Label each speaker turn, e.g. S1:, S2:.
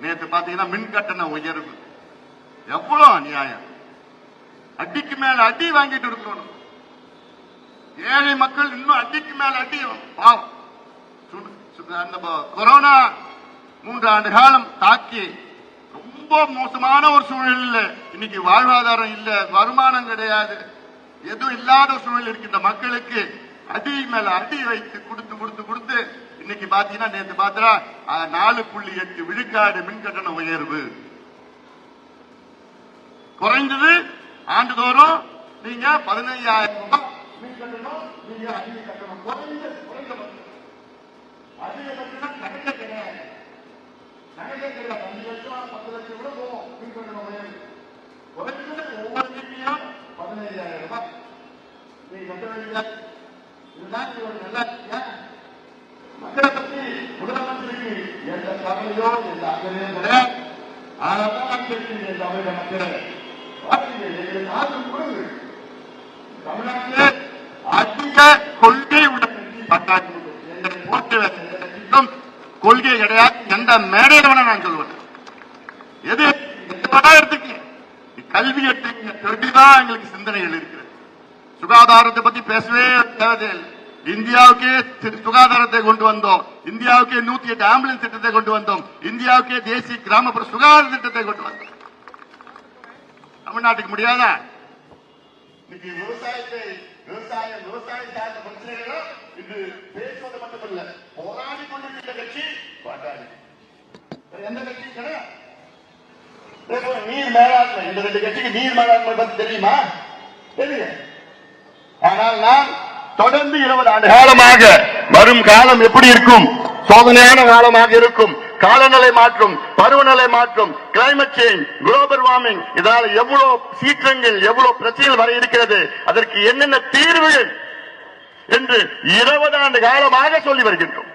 S1: நேத்து பாத்தீங்கன்னா மின் கட்டண உயர்வு. எவ்வளவு அநியாயம். அடிக்கு மேல அடி வாங்கிட்டு இருக்கணும். ஏழை மக்கள் இன்னும் அடிக்கு மேல அடி பாவம். சுடு- அந்த கொரோனா மூன்று ஆண்டு காலம் தாக்கி ரொம்ப மோசமான ஒரு சூழலில் இன்னைக்கு வாழ்வாதாரம் இல்ல வருமானம் கிடையாது. எதுவும் இல்லாத சூழல் இருக்கின்ற மக்களுக்கு அடி மேல அடி வைத்து கொடுத்து கொடுத்து கொடுத்து இன்னைக்கு பாத்தீங்கன்னா நேற்று பார்த்தா நாலு புள்ளி எட்டு விழுக்காடு மின் கட்டண உயர்வு. குறைந்தது ஆண்டுதோறும் நீங்க பதினைஞ்சாயிரம் ரூபாய் மின் நீங்க அதிக கட்டணம் குறைந்த கிடையாது. கிடையாது. அஞ்சு லட்சம் பத்து லட்சம் கூட உயர்வு. குறைந்தது ஒவ்வொரு ரூபாய். நீங்க கட்ட வேண்டிய நல்ல மக்களை முதலமைச்சருக்கு எந்த கவலையோ எந்த அக்கறையோ கிடையாது ஆனால் எங்களுக்கு ஆதரவு தமிழ்நாட்டிலே அதிக கொள்கை உள்ள கட்சி எங்களை போட்டு கட்சிக்கும் கொள்கை கிடையாது எந்த மேடையில வேணா நான் சொல்லுவேன் எது எது வேணா கல்வி எடுத்துக்கங்க கல்விதான் எங்களுக்கு சிந்தனைகள் இருக்கு சுகாதாரத்தை பத்தி பேசவே தேவையில்லை இந்தியாவுக்கே சுகாதாரத்தை கொண்டு வந்தோம். இந்தியாவுக்கே நூத்தி எட்டு ஆம்புலன்ஸ் திட்டத்தை கொண்டு வந்தோம். இந்தியாவுக்கே தேசிய கிராமப்புற சுகாதார திட்டத்தை கொண்டு வந்தோம். தமிழ்நாட்டுக்கு முடியாதா? இன்னைக்கு விவசாயத்தை விவசாயம் விவசாயம் சார்ந்த பிரச்சனைகளும் இன்று பேசுவது மட்டுமல்ல. போராடி கொண்டிருக்கிற கட்சி பாட்டாளி எந்த கட்சி கிடையாது நீர் மேலாண்மை இந்த ரெண்டு கட்சிக்கு நீர் மேலாண்மை பத்தி தெரியுமா? தெரியும். ஆனால் நாம் தொடர்ந்து இருபது ஆண்டு காலமாக வரும் காலம் எப்படி இருக்கும்? சோதனையான காலமாக இருக்கும். காலநிலை மாற்றம் பருவநிலை மாற்றம் கிளைமேட் சேஞ்ச் குளோபல் வார்மிங் இதனால எவ்வளவு சீற்றங்கள் எவ்வளவு பிரச்சனைகள் வர இருக்கிறது? அதற்கு என்னென்ன தீர்வுகள்? என்று இருபது ஆண்டு காலமாக சொல்லி வருகின்றோம்.